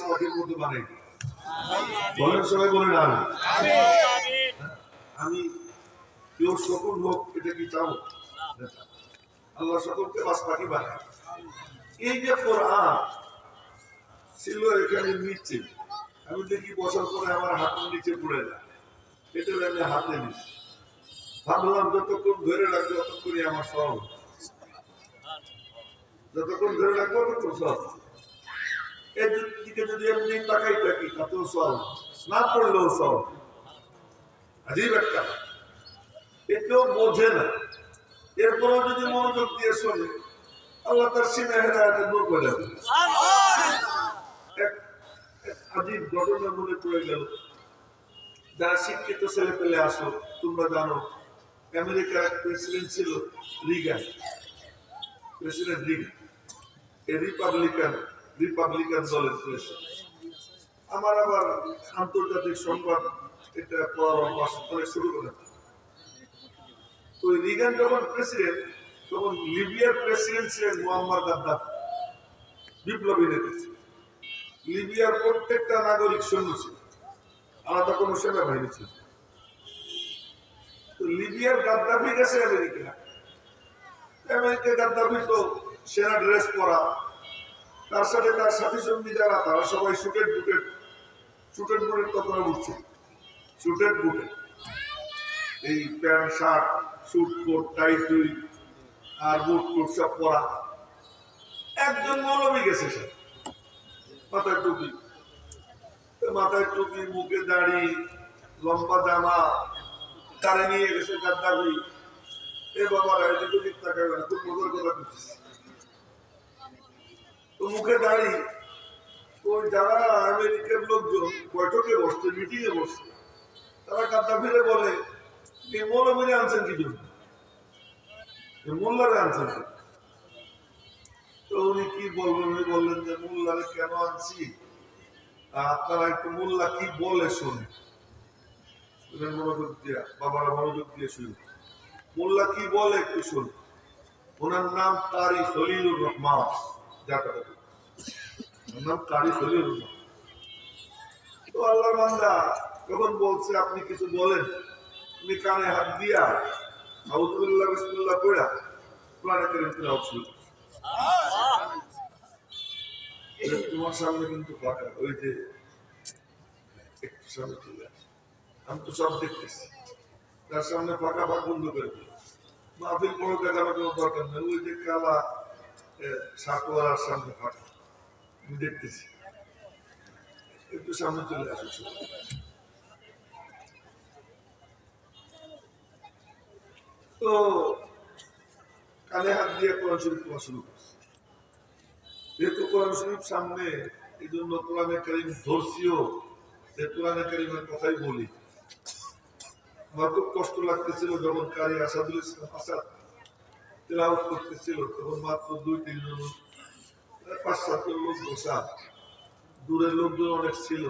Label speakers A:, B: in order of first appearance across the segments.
A: পাখির মতো বানাই বলেন সবাই বলেন আমি আমি কেউ সকল হোক এটা কি চাও? আল্লাহ সকলকে পাখি বানায়। এই যে কোরআন ছিল এখানে নিচে। আমি দেখি বছর পরে আমার হাতের নিচে পড়ে যায়। এটা আমি হাতে নিচ্ছি ভাবলাম যতক্ষণ ধরে রাখব ততক্ষণই আমার সব। যতক্ষণ ধরে রাখব ততক্ষণ সব। এর দিকে যদি এমনি তাকাই থাকি, তাতেও সব না পড়লেও সব আজীব একটা। এ কেউ বোঝে না। এরপরেও যদি মনোযোগ দিয়ে শোনে, আল্লাহ তার সীমা হেদায়তে দূর করে আজীব ঘটনা মনে পড়ে গেল। যারা শিক্ষিত ছেলে পেলে আসো, তোমরা জানো, আমেরিকার এক প্রেসিডেন্ট ছিল রিগান। President Reagan. এ রিপাবলিকান। রিপাবলিকান দলের প্রেসিডেন্ট আমার আবার আন্তর্জাতিক সংবাদ এটা পড়ার শুরু করে তো রিগান যখন প্রেসিডেন্ট তখন লিবিয়ার প্রেসিডেন্ট ছিলেন মোহাম্মদ বিপ্লবী নেতা লিবিয়ার প্রত্যেকটা নাগরিক সৈন্য ছিল, আলাদা কোনো সেনা বাহিনী ছিল লিবিয়ার গাদ্দাফি গেছে আমেরিকা আমেরিকা গাদ্দাফি তো সেনা ড্রেস পরা তার সাথে তার সাথী সঙ্গী যারা, তারা সবাই শুটেড বুটেড শুটেড বুটের কথা উঠছে শুটেড বুটেড এই pant, shirt suit coat tie টুই আর বুট টুট সব পরা। একজন মৌলবী গেছে সে। মাথায় টুপি। মাথায় টুপি, মুখে দাড়ি, লম্বা জামা তারে নিয়ে গেছে গাদ্দাফি। এ বাবা, এদিকে দিক তাকাবে না, খুব মজার কথা করছিস তো মুখে দাড়ি ওই যারা আমেরিকার লোকজন বৈঠকে বসছে এ বসছে, তারা গাদ্দাফিরে বলে আনছেন কি জন্য? মোল্লারে আনছেন তো উনি কি বলবেন? উনি বললেন যে, মোল্লারে কেন আনছি? আপনারা একটু মোল্লা কি বলে শুনে মনোযোগ দিয়ে, বাবারা মনোযোগ দিয়ে মোল্লা কি বলে একটু শুন ওনার নাম কারি খলিলুর রহমান। যখন বলছে, আপনি কিছু বলেন তুমি কানে হাত দিয়া বিসমুল্লাহ তোমার সামনে কিন্তু ওই যে আমি তো সব দেখতেছি। তার সামনে ফাঁকা ফাঁক বন্ধ করে দিল মাহফিল বড় কোনো দরকার নেই। ওই যে কালা সামনে ফাঁকা আমি দেখতেছি। একটু সামনে চলে আসে তো, কানে হাত দিয়ে কোরআন শরীফ পড়া শুরু করছে। যেহেতু কোরআন শরীফ সামনে এই জন্য ধরছিও যে কোরআনে কারিমের কথাই বলি। আমার খুব কষ্ট লাগতেছিল যখন কারি আসাদুল ইসলাম আসাদ তেলাওয়াত করতেছিল, তখন মাত্র দুই তিনজন পাঁচ সাতজন লোক বসা দূরের লোকজন অনেক ছিল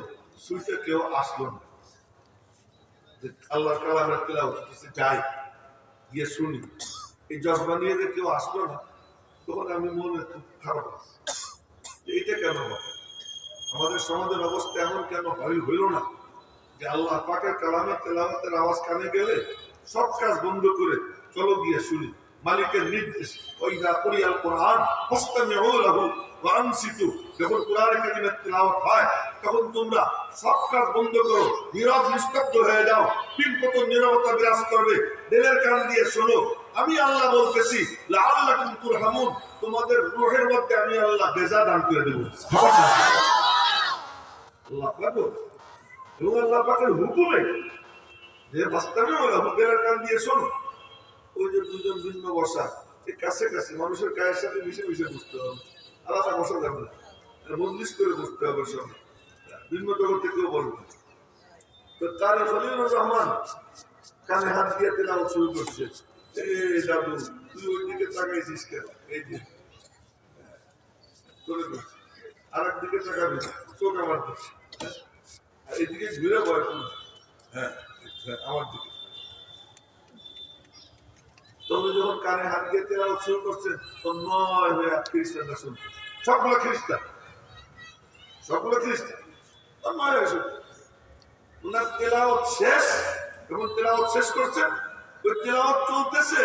A: সুইতে কেউ আসলো না। যে আল্লাহ কালামের তেলাওয়াত কিছু যাই, গিয়ে শুনি। এই জজবা নিয়ে যে কেউ আসলো না, তখন আমি মনে খুব খারাপ আছে। এইটা কেন হয় আমাদের সমাজের অবস্থা এমন কেন হয় হইল না? যে আল্লাহ পাকের কালামের তেলাওয়াতের আওয়াজ কানে গেলে সব কাজ বন্ধ করে চলো গিয়ে শুনি। মালিকের নির্দেশ। ওই না করিয়াল কোরআন হস্তামিউ লাহু যখন হয়, তখন তোমরা সব কাজ বন্ধ করো নীরব নিস্তব্ধ হয়ে যাও। নীরবতা বিরাজ করবে। দিলের কান দিয়ে শোনো, আমি আল্লাহ বলতেছি, লাআল্লাকুম তুরহামুন। তোমাদের রূহের মধ্যে আমি আল্লাহ বেজা দান করে দেব। আল্লাহ আল্লাহ পাকের হুকুমে যে বাস্তবে হুকের কান দিয়ে শোনো ওই দুজন ভিন্ন বসা। কাছে কাছে মানুষের গায়ের সাথে মিশে মিশে হবে। আলাদা বসা যাবে না। করে হবে সব। ভিন্ন জগৎ থেকেও বলবে তো তার রহমান কানে হাত দিয়ে তেলাও শুরু করছে। এই দাদু তুই ওই দিকে তাকাইছিস কেন? এই যে। করে আর একদিকে তাকাবি। চোখ আমার আর এদিকে ঘুরে বয় হ্যাঁ হ্যাঁ, আমার দিকে। তবে যখন কানে হাত দিয়ে তেলাও শুরু তন্ময় হয়ে খ্রিস্টানরা শুনছে খ্রিস্টান। খ্রিস্টান। নয় এসব ওনার শেষ, এবং শেষ ওই চলতেছে,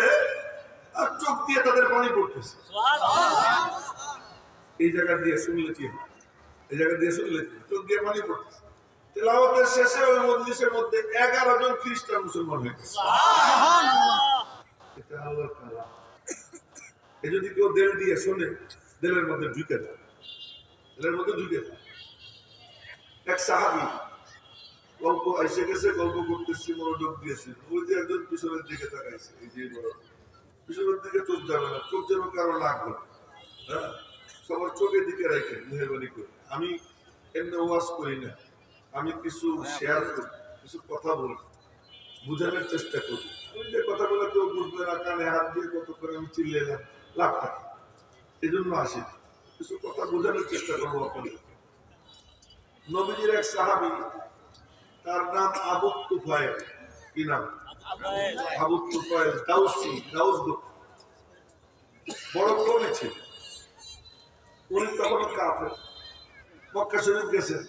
A: আর চোখ দিয়ে তাদের পানি পড়তেছে। এই জায়গা দিয়ে শুনলে কি হয়? এই জায়গা দিয়ে শুনলে চোখ দিয়ে পানি পড়তেছে। তেলাওয়াতের শেষে ওই মজলিসের মধ্যে এগারো জন খ্রিস্টান মুসলমান হয়ে গেছে। এ যদি কেউ দেল দিয়ে শোনে দেলের মধ্যে ঢুকে যায়। দেলের মধ্যে ঢুকে যায়। এক সাহাবি গল্প এসে গেছে, গল্প করতেছি, মনোযোগ ওই যে একজন পিছনের দিকে তাকাইছে, এই যে পিছনের দিকে চোখ যাবে না, চোখ যেন কারও লাগবে হ্যাঁ? সবার চোখের দিকে রাখেন মেহরবানি করে। আমি এমনি ওয়াজ করি না। আমি কিছু শেয়ার করি, কিছু কথা বলি, বোঝানোর চেষ্টা করি। যে কথাগুলো কেউ বুঝবে না, কানে হাত দিয়ে কত করে আমি লাভ থাকে এই জন্য আসি। কিছু কথা বোঝানোর চেষ্টা করব নবীজির এক সাহাবি, তার নাম আবু কি নাম? আবু দাউসি, দাউস বড় ছিল। উনি তখন কাফের। মক্কা শরীফ গেছেন।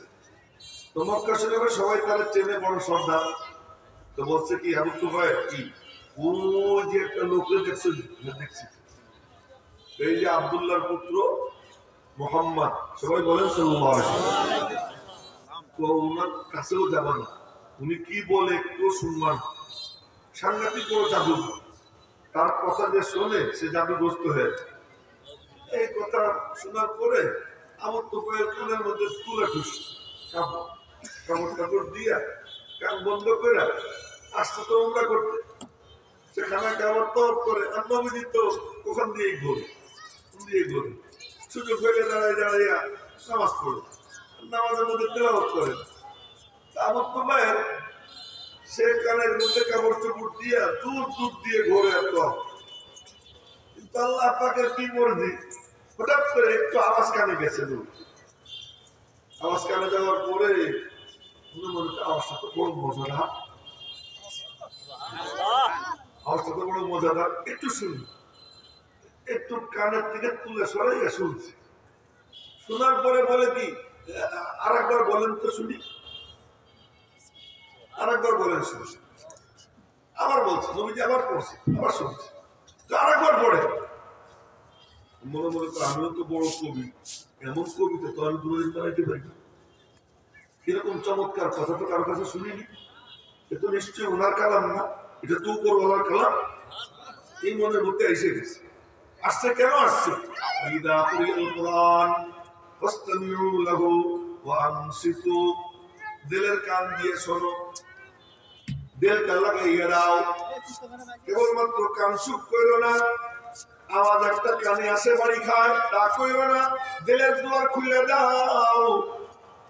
A: তো মক্কা শরীফে সবাই তারা চেনে বড় সর্দার। তো বলছে কি আবু তুফায়েল কি? ও যে একটা লোককে দেখছ দেখছি। এই যে আব্দুল্লাহর পুত্র মোহাম্মদ, সবাই বলেন তো ওনার কাছেও না। উনি কি বলে একটু সাংঘাতিক বড় জাদু। তার কথা যে শোনে, সে জাদুগ্রস্ত হয়েছে এই কথা শোনার পরে আমার তো কয়েক কানের মধ্যে তুলে ঠুস কাপড় কাপড় কাপড় দিয়া কান বন্ধ করে আসতে তো আমরা করতে। সেখানে কাপড় তো করে আর নবীজি তো ওখান দিয়েই ঘুরে ওখান ঘুরে সুযোগ হয়ে দাঁড়ায় দাঁড়াইয়া নামাজ পড়ে। নামাজের মধ্যে তেলাওয়াত করেন তা আমার তো মায়ের, সে কানের মধ্যে কাপড় চোপড় দিয়া দূর দূর দিয়ে ঘোরে এত কিন্তু আল্লাহ পাকের কি মর্জি? হঠাৎ করে একটু আওয়াজ কানে গেছে দূর আওয়াজ কানে যাওয়ার পরে একটু কানের তুলে শুনছি। শোনার পরে বলে কি আর একবার বলেন তো শুনি। আর একবার বলেন শুনি। আবার বলছে, নবীজি আবার পড়ছে, আবার শুনছে। আর একবার পড়ে। মনে মনে আমিও তো বড় কবি। এমন কবিতা তো আমি কোনোদিন বানাইতে পারি। এরকম চমৎকার কথা তো কারও কাছে শুনিনি। এ তো নিশ্চয়ই ওনার কালাম না, এটা তো উপর ওনার কালাম। এই মনের মধ্যে এসে গেছে। আসছে কেন আসছে? আওয়াজ একটা কানে আসে বাড়ি খায়, তা না। দিলের দুয়ার খুলে দাও।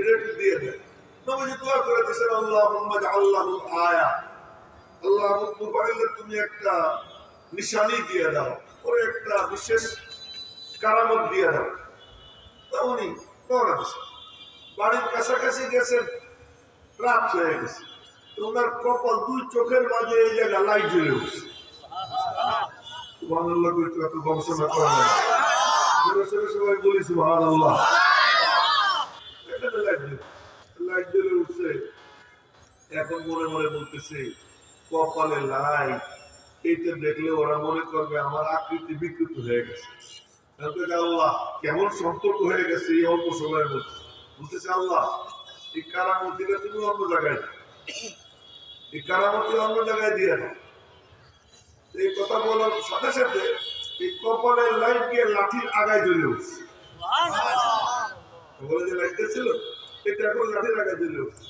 A: এটা দিয়ে দেন নবীজি দোয়া করে দিয়েছেন আল্লাহ আল্লাহ আয়া। আল্লাহ মোবাইলে তুমি একটা নিশানি দিয়ে দাও, ওর একটা বিশেষ কারামত দিয়ে দাও। তা উনি রওনা দিয়েছেন। বাড়ির কাছাকাছি গেছেন, রাত হয়ে গেছে। তো ওনার কপাল দুই চোখের মাঝে এই জায়গা লাইট জ্বলে উঠছে। কইতে এত গবেষণা করা। সবাই বলি সুবহানাল্লাহ। এখানে লাইট জ্বলে লাইট জ্বলে উঠছে এখন মনে মনে বলতেছে কপালে লাইট এইটা দেখলে ওরা মনে করবে আমার আকৃতি বিকৃত হয়ে গেছে। আল্লাহ কেমন সম্পর্ক হয়ে গেছে এই অল্প সময়ের মধ্যে? বলতেছে আল্লাহ এই কারামতিটা তুমি অন্য জায়গায়। এই কারামতি অন্য জায়গায় দিয়ে দাও। এই কথা বলার সাথে সাথে এই কপালের লাইট গিয়ে লাঠির আগায় জ্বলে উঠছে বলে যে লাইটটা ছিল এটা এখন লাঠির আগায় জ্বলে উঠছে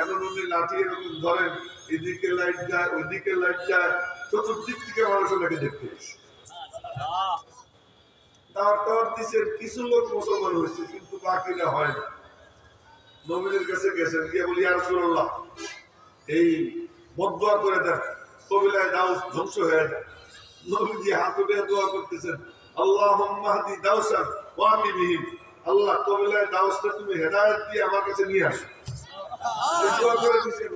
A: এখন উনি লাঠি এরকম ধরেন, এদিকে লাইট যায়, ওইদিকে লাইট যায়, চতুর্দিক থেকে মানুষ ওনাকে দেখতে এসে তার তার দেশের কিছু লোক মুসলমান হয়েছে, কিন্তু বাকিরা হয় না। নবীদের কাছে গেছেন, গিয়ে বলি আর সুল্লাহ এই বদয়া করে দেন। কবিলায় দাউস ধ্বংস হয়ে যায়। নবীজি হাত উঠে দোয়া করতেছেন আল্লাহ মাহদি দাউসান ওয়ামি বিহীন আল্লাহ, কবিলায় দাউসটা তুমি হেদায়ত দিয়ে আমার কাছে নিয়ে আসো।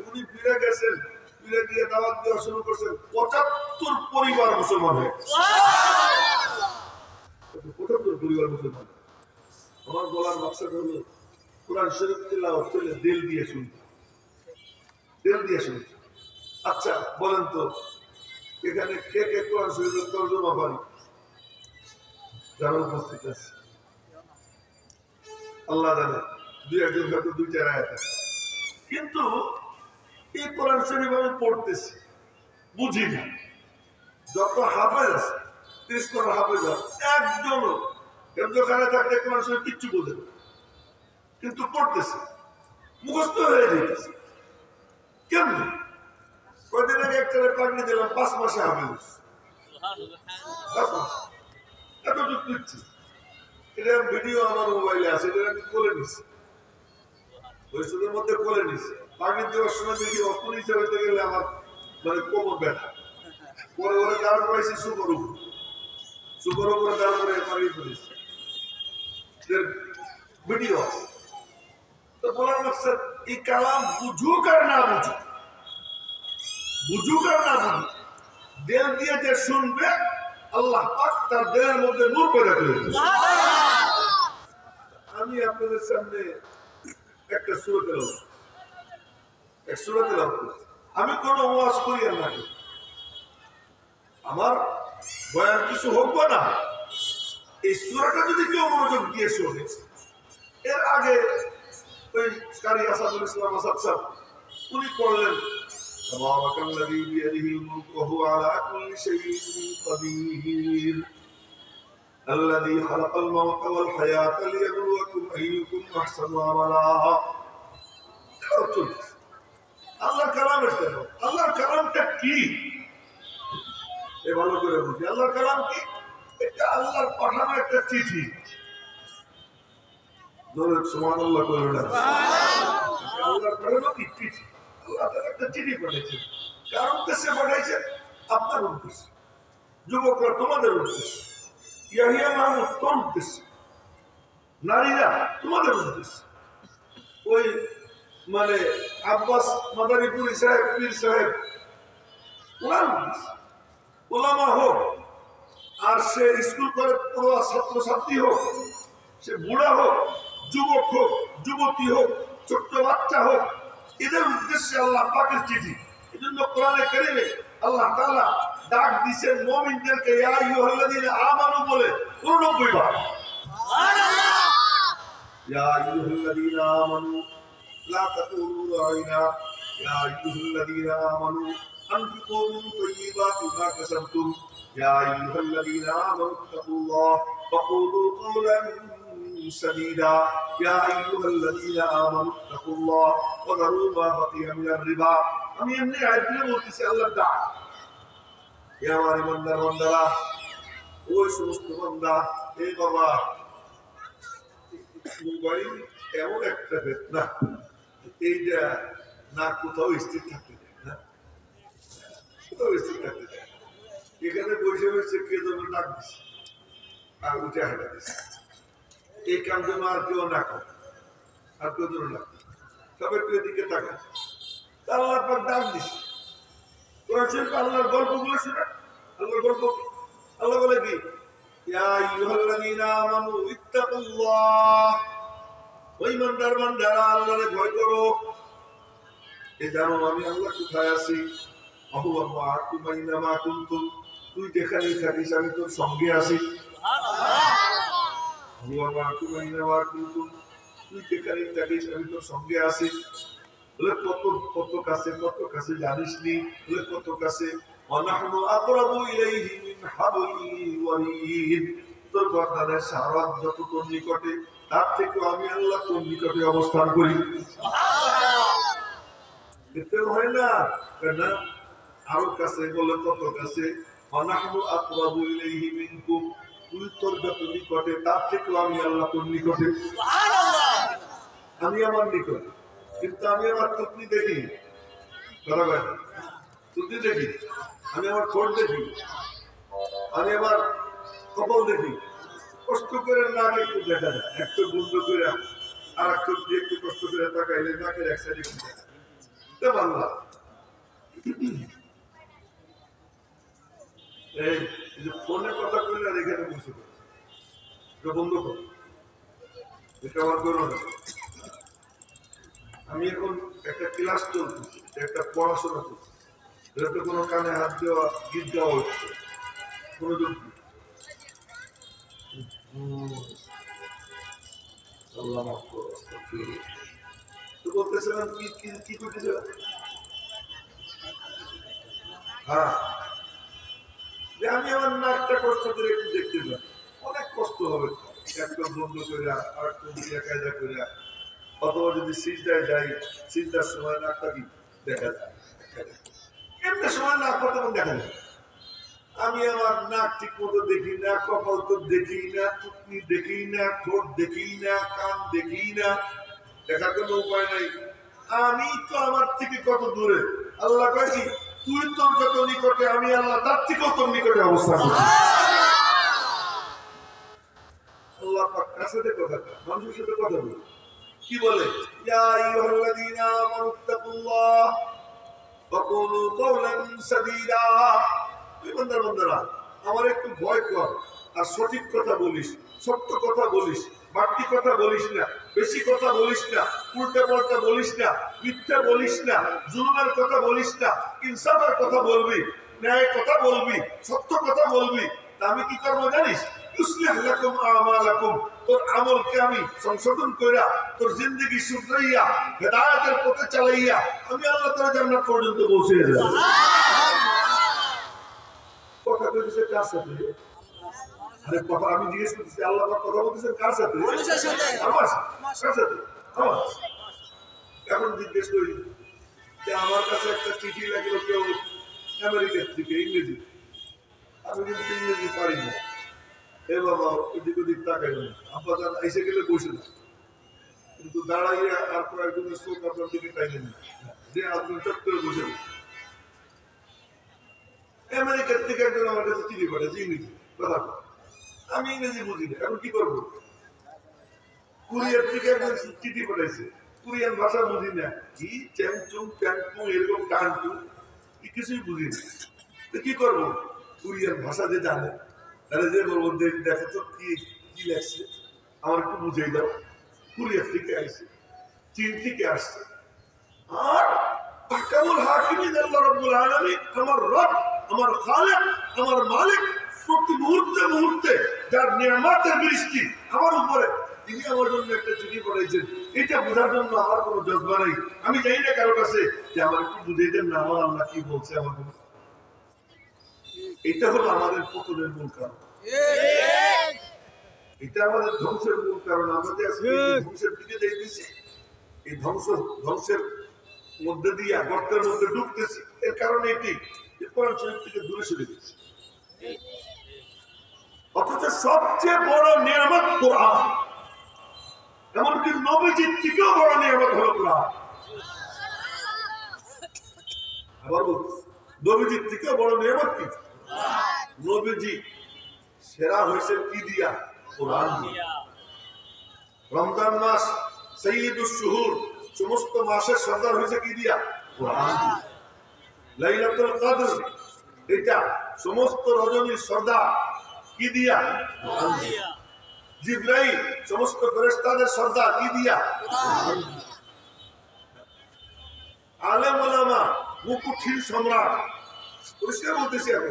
A: উনি ফিরে গেছেন, ফিরে গিয়ে দাওয়াত দেওয়া শুরু করছেন। পঁচাত্তর পরিবার মুসলমান হয়ে পঁচাত্তর পরিবার মুসলমান। আমার বলার কোরআন শরীফ দিল দিয়ে দিল দিয়ে আচ্ছা বলেন তো, এখানে কে কে কোরআন শরীফের তর্জমা পারি যারা উপস্থিত আছে। আল্লাহ জানে, দুই একজন হয়তো দুই আছে। কিন্তু এই কোরআন শরীফ আমি পড়তেছি, বুঝি না। যত হাফেজ ত্রিশ হাফেজ আছে একজনও হেফজখানে থাকতে কোরআন শরীফ কিচ্ছু বোঝে না। কিন্তু পড়তেছে, মুখস্থ হয়ে যেতেছে। কেমনি? কয়দিন আগে একটা পাগড়ি দিলাম, পাঁচ মাসে হাফেজ এতটুকু নিচ্ছি এটা ভিডিও আমার মোবাইলে আছে, এটা আমি করে নিছি ভবিষ্যতের মধ্যে করে নিছি। পাগড়ি দেওয়ার সময় দেখি অক্ষণ হিসাবে গেলে আমার মানে কোমর ব্যথা। পরে ওরে দাঁড় করাইছি সুপার উপর সুপার উপরে দাঁড় করে পাগড়ি করেছি। ভিডিও তো বলার মকসদ এই কালাম বুঝুক আর না বুঝুক। বুঝুক আর না বুঝুক। দেল দিয়ে যে শুনবে আল্লাহ পাক তার দেহের মধ্যে নূর করে আমি আপনাদের সামনে একটা সুরত এলাম এক সুরত এলাম আমি কোনো ওয়াজ করি আর না করি। আমার বয়ান কিছু হোক বা না এই সুরাটা যদি কেউ মনোযোগ দিয়ে শোনে এর আগে ওই কারি আসাদুল ইসলাম আসাদ সাহেব উনি করলেন تبارك الذي بيده الملك وهو على كل شيء قدير الذي خلق الموت والحياة ليبلوكم أيكم أحسن عملا আল্লাহর কালামের কেন আল্লাহর কালামটা কি এ ভালো করে বুঝি আল্লাহর কালাম কি এটা আল্লাহর পাঠানো একটা চিঠি ধরে সমান আল্লাহ করে না আল্লাহর পাঠানো কি চিঠি আল্লাহ তার একটা চিঠি পাঠিয়েছেন কার উদ্দেশ্যে পাঠাইছেন আপনার উদ্দেশ্যে যুবকরা তোমাদের উদ্দেশ্যে ইয়াহিয়া মাহমুদ তোর উদ্দেশ্যে নারীরা, তোমাদের উদ্দেশ্যে। ওই মানে আব্বাস সাহেব, পীর সাহেব, ওনার উদ্দেশ্যে। ওলামা হোক, আর সে স্কুল কলেজ পড়ুয়া ছাত্রছাত্রী হোক, সে বুড়া হোক, যুবক হোক, যুবতী হোক, ছোট্ট বাচ্চা হোক, এদের উদ্দেশ্যে আল্লাহ পাকের চিঠি। এই জন্য কোরআনে কারিমে আল্লাহ তাআলা ডাক দিছেন মুমিনদেরকে ইয়া আইয়ুহাল্লাযীনা আমানু বলে 89 বার ইয়া আইয়ুহাল্লাযীনা আমানু লা তাকুলু রাইনা ইয়া আইয়ুহাল্লাযীনা আমানু أنفقوا من طيبات ما كسبتم يا أيها الذين آمنوا اتقوا الله وقولوا قولا سديدا يا أيها الذين آمنوا اتقوا الله وذروا ما بقي من الربا আমি এমনি আইডিয়া বলতেছি আল্লাহ ডাক এ আমার বান্দারা ওই সমস্ত বান্দা এই বাবা। মোবাইল এমন একটা বেদনা, এইটা না কোথাও স্থির থাকতে দেয় না। কোথাও স্থির থাকতে দেয়। এখানে বসে বসে কে যেন ডাক দিছে, আর উঠে হেঁটে দিছে। এই কাম যেন আর কেউ না করে, আর কেউ যেন না। সবাই একটু এদিকে তাকা তা আল্লাহ পাক ডাক দিছে। কোরআন আল্লাহর গল্পগুলো শুনে আল্লাহর গল্প? আল্লাহ বলে কি? আমি তোর সঙ্গে আছি। বলে কত কত কাছে কত কাছে জানিস নি? বলে কত কাছে? অনাহনু আকরাবু ইলাইহি মিন হাবলিল ওয়ারিদ তোর গর্দানের সারাত যত তোর নিকটে তার থেকে আমি আল্লাহ তোর নিকটে অবস্থান করি। এতে হয় না না? আরও কাছে বলে কত কাছে? অনাহনু আকরাবু ইলাইহি মিনকুম। তুই তোর যত নিকটে তার থেকে আমি আল্লাহ তোর নিকটে। আমি আমার নিকট। কিন্তু আমি আমার তুতনি দেখি। বলেন তুতনি দেখি। আমি আমার ঠোঁট দেখি। আমি আমার কপাল দেখি। কষ্ট করে নাক একটু দেখা যায়। একটু বন্ধ করে আর একটু দিয়ে একটু কষ্ট করে তাকাইলে নাকের এক সাইডে একটু দেখা। এটা বাংলা এই যে ফোনে কথা কইলে আর এখানে বসে বন্ধ কর। এটা আমার করো না। আমি এখন একটা ক্লাস চলতেছি একটা পড়াশোনা করছি। এটাতে কোনো কানে হাত দেওয়া গীত দেওয়া হচ্ছে কোনো। তো বলতেছিলাম কি কি কি করতেছিলাম হ্যাঁ। যে আমি আমার নাকটা কষ্ট করে একটু দেখতে অনেক কষ্ট হবে। একটা বন্ধ করে আর একটা দিয়ে কায়দা করে অথবা যদি সিজদায় যাই সিজদার সময় নাকটা কি দেখা যায়। এমনি সময় নাক কতক্ষণ দেখা যায়। আমি আমার নাক ঠিক মতো দেখি না, কপাল তো দেখি না টুকনি দেখি না, ঠোঁট দেখি না, কান দেখি না, দেখার কোনো উপায় নাই। আমি তো আমার থেকে কত দূরে? আল্লাহ কয়েছি তুই তোর যত নিকটে, আমি আল্লাহ তার থেকেও তোর নিকটে অবস্থান করছি আল্লাহ কার সাথে কথা মানুষের সাথে কথা বলে। কি বলে? আমার একটু ভয় কর। আর সঠিক কথা বলিস, সত্য কথা বলিস, বাড়তি কথা বলিস না, বেশি কথা বলিস না, উল্টা পাল্টা বলিস না, মিথ্যা বলিস না, জুলুমের কথা বলিস না, ইনসাফের কথা বলবি, ন্যায় কথা বলবি, সত্য কথা বলবি আমি কি করব জানিস? ইউসলিহ লাকুম আমালাকুম তোর আমলকে আমি সংশোধন কইরা তোর জিন্দগি শুধরাইয়া হেদায়েতের পথে চালাইয়া আমি আল্লাহ তাআলা জান্নাত পর্যন্ত পৌঁছে যাব কথা কইতেছে কার সাথে? আরে কথা আমি জিজ্ঞেস করতেছি আল্লাহ পাক কথা বলতেছেন কার সাথে?
B: মানুষের সাথে।
A: আমার সাথে। কার সাথে? আমার এখন জিজ্ঞেস করি যে আমার কাছে একটা চিঠি লাগল কেউ আমেরিকার থেকে ইংরেজি। আমি কিন্তু ইংরেজি পারি না। বাবা, এদিক ওদিক না। এসে গেলে বসে না। কিন্তু আর কয়েকজনের চোখ আপনার দিকে টাইলেন যে আপনি চট করে বসে আমেরিকার থেকে একজন আমার কাছে ইংরেজি। কথা আমি ইংরেজি বুঝি না, এখন কি করব? কুরিয়ার থেকে একজন চিঠি পাঠাইছে। কুরিয়ান ভাষা বুঝি না। কি চ্যাংচুং ট্যাংচুং এরকম টানচুং কি কিছুই বুঝি না। তো কি করব? কুরিয়ান ভাষা যে জানে। তাহলে যে বলব দেখো তো কি কি লাগছে আমার একটু দাও। কুরিয়ার থেকে আইছে, চীন থেকে আসছে। আর আমার রব, আমার খালেক, আমার মালিক, প্রতি মুহূর্তে মুহূর্তে যার বৃষ্টি আমার উপরে, তিনি আমার জন্য একটা চিঠি পাঠাইছেন। এটা বোঝার জন্য আমার কোনো জজবা নেই। আমি জানি না কারও কাছে। যে আমার একটু বুঝিয়ে দেন না, আমার আল্লাহ কি বলছে আমাকে। এটা হলো আমাদের পতনের মূল কারণ। এটা আমাদের ধ্বংসের মূল কারণ। আমাদের যে ধ্বংসের দিকে যাইতেছি এই ধ্বংস ধ্বংসের মধ্যে দিয়ে গর্তের মধ্যে ঢুকতেছি এর কারণ এটি যে কোরআন শরীফ থেকে দূরে সরে গেছে। অথচ সবচেয়ে বড় নিয়ামত কোরআন। এমনকি নবীজির থেকেও বড় নিয়ামত হলো কোরআন। আবার বলছি নবীজির থেকেও বড় নিয়ামত কি? নবীজি, সেরা কি দিয়া? কোরআন রমজান মাস সমস্ত মাসের সর্দার হয়েছে কি দিয়া? কোরআন। লাইলাতুল কদর, এটা সমস্ত রজনীর সর্দার কি দিয়া? জিব্রাইল, সমস্ত ফেরেশতাদের সর্দার কি দিয়া? আলেম ওলামা মুকুঠির সম্রাট, পরিষ্কার বলতেছি আমি।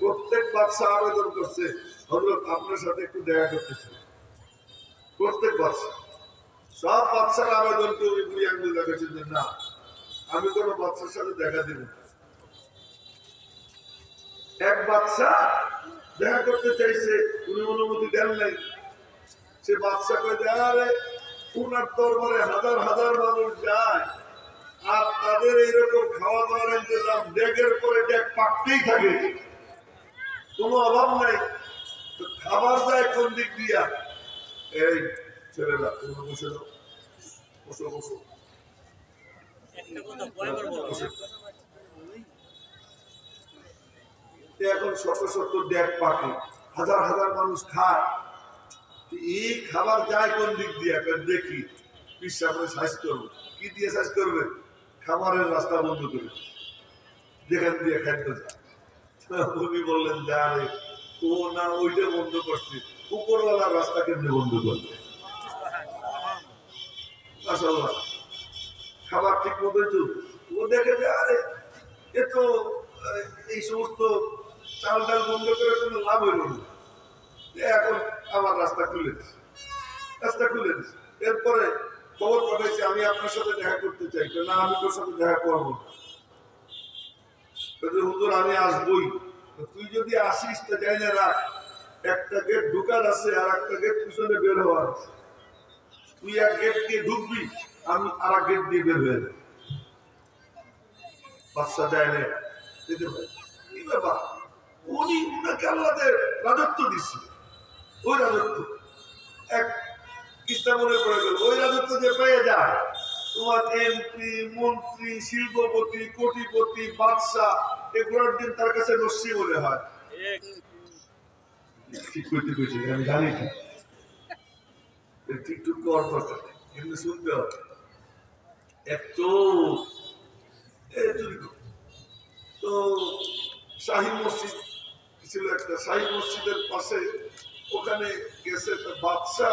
A: প্রত্যেক বাদশাহ আবেদন করছে হজরত আপনার সাথে একটু দেখা করতে চাই। প্রত্যেক বাদশাহ। সব বাচ্চারা আবেদন করে বুড়ি আঙ্গুল যে না আমি কোনো বাচ্চার সাথে দেখা দিব এক বাচ্চা দেখা করতে চাইছে উনি অনুমতি দেন নাই। সে বাচ্চা কয়ে যে, আরে উনার দরবারে হাজার হাজার মানুষ যায় আর তাদের এইরকম খাওয়া দাওয়ার ইন্তজাম ডেকের পরে ডেক পাকতেই থাকে। কোনো অভাব নাই। তো খাবার যায় কোন দিক দিয়া? এই ছেলেরা, তোমরা বসে দাও। বসো বসো। এখন শত শত ডেক পাকে হাজার হাজার মানুষ খায়। এই খাবার যায় কোন দিক দিয়ে? দেখি। পিসাবে সাইজ করব। কি দিয়ে সাইজ করবে? খাবারের রাস্তা বন্ধ করে। যেখান দিয়ে খাদ্য যায়। উনি বললেন, যা ও না, ওইটা বন্ধ করছে। উপরওয়ালা রাস্তা কেমনি বন্ধ করবে? খাবার ঠিক চলবে ও দেখে যে, আরে, এ তো এই সমস্ত চাল ডাল বন্ধ করে কোনো লাভ হইল না। এখন আমার রাস্তা খুলে দিছে। রাস্তা খুলে দিছে। এরপরে খবর পাঠাইছে, আমি আপনার সাথে দেখা করতে চাই। না, আমি তোর সাথে দেখা করব না। হুজুর, আমি আসবই। তুই যদি আসিস, তো যাই না রাখ, একটা গেট ঢুকার আছে আর একটা গেট পিছনে বের হওয়ার আছে। তুই এক গেট দিয়ে ঢুকবি, আমি আর এক গেট দিয়ে বের হয়ে যাই বাচ্চা যায় না যেতে পারে কি ব্যাপার? উনি উনাকে রাজত্ব দিচ্ছে ওই রাজত্ব। এক কিস্তা মনে পড়ে গেল। ওই রাজত্ব যে পেয়ে যায় তোমার এমপি মন্ত্রী, শিল্পপতি, কোটিপতি, বাদশাহ এগুলোর দিন তার কাছে মনে হয়। আমি জানি। তো মসজিদ ছিল একটা, শাহী মসজিদের পাশে ওখানে গেছে একটা বাদশা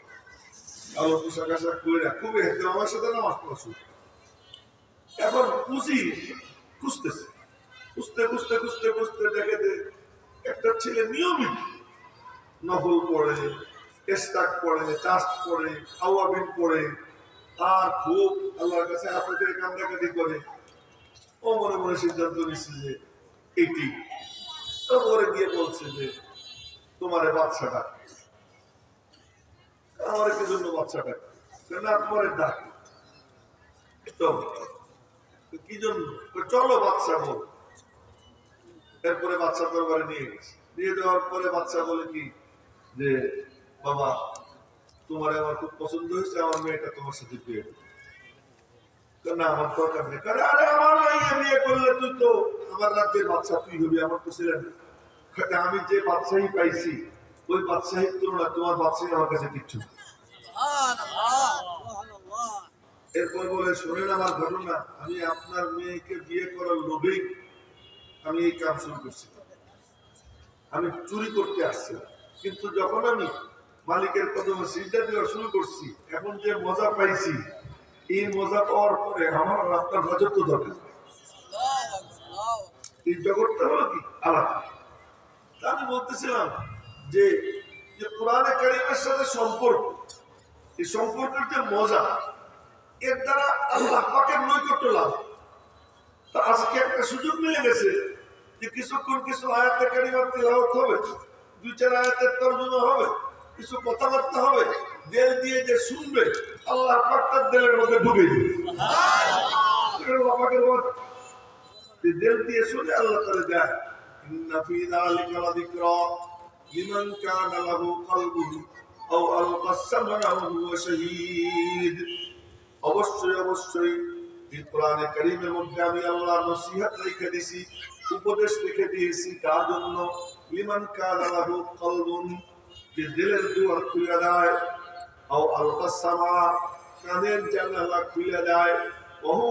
A: আলো পোশাক আশাক করে খুবই হেঁটে আমার সাথে নামাজ পড়া শুরু এখন পুঁজি খুঁজতেছে। খুঁজতে খুঁজতে খুঁজতে খুঁজতে দেখে যে একটা ছেলে নিয়মিত নকল পড়ে এস্তাক পড়ে চাষ পড়ে আওয়াবিন পড়ে আর খুব আল্লাহর কাছে হাতে কান্দাকাটি করে। ও মনে মনে সিদ্ধান্ত নিচ্ছে যে এটি। তো ওরে গিয়ে বলছে যে তোমার বাচ্চাটা আমার জন্য বাচ্চাটা ডাক। তো কি জন্য? চলো বাচ্চা বল। এরপরে বাচ্চা দরবারে নিয়ে গেছে। নিয়ে যাওয়ার পরে বাচ্চা বলে কি? যে, বাবা, তোমার আমার খুব পছন্দ হয়েছে, আমার মেয়েটা তোমার সাথে বিয়ে আমার দরকার নেই। আরে আমার বাচ্চা তুই হবি, আমার আমি যে বাচ্চাই পাইছি ওই বাচ্চাহির তুলনায় তোমার বাচ্চাই আমার কাছে কিচ্ছু এরপর বলে, শোনেন আমার ঘটনা, আমি আপনার মেয়েকে বিয়ে করার লোভেই আমি এই কাম শুরু করছি। আমি চুরি করতে আসছিলাম কিন্তু যখন আমি মালিকের কদমে সিজদা দেওয়া শুরু করছি, এখন যে মজা পাইছি, এই মজা পাওয়ার পরে আমার রাস্তার আপনার রাজত্ব দরকার এই জগৎটা হলো কি? আলাদা। তা আমি বলতেছিলাম যে কোরআনে কারিমের সাথে সম্পর্ক, এই সম্পর্কের যে মজা, এর দ্বারা আল্লাহ পাকের নৈকট্য লাভ তা আজকে একটা সুযোগ মিলে গেছে যে কিছুক্ষণ কিছু আয়াতের কারিমার তেলাওয়াত হবে, দুই চার আয়াতের তর্জমা হবে, কিছু কথাবার্তা হবে, দেল দিয়ে যে শুনবে, আল্লাহ পাক তার দেলের মধ্যে ঢুকে দিবে। দেল দিয়ে শুনে আল্লাহ তাআলা দেয় লিমান কানা লাহু কলবুন আও আলকা সামআ ওয়া শাহীদ অবশ্যই অবশ্যই এই কোরআনে কারীমের মধ্যে আমি আল্লাহ নসিহত রেখে দিয়েছি, উপদেশ রেখে দিয়েছি, তার জন্য লিমান কানা লাহু কলবুন, যে দিলের দুয়ার খুলে দেয়, আও আলকা সামা, কানের জানালা খুলে দেয় বহু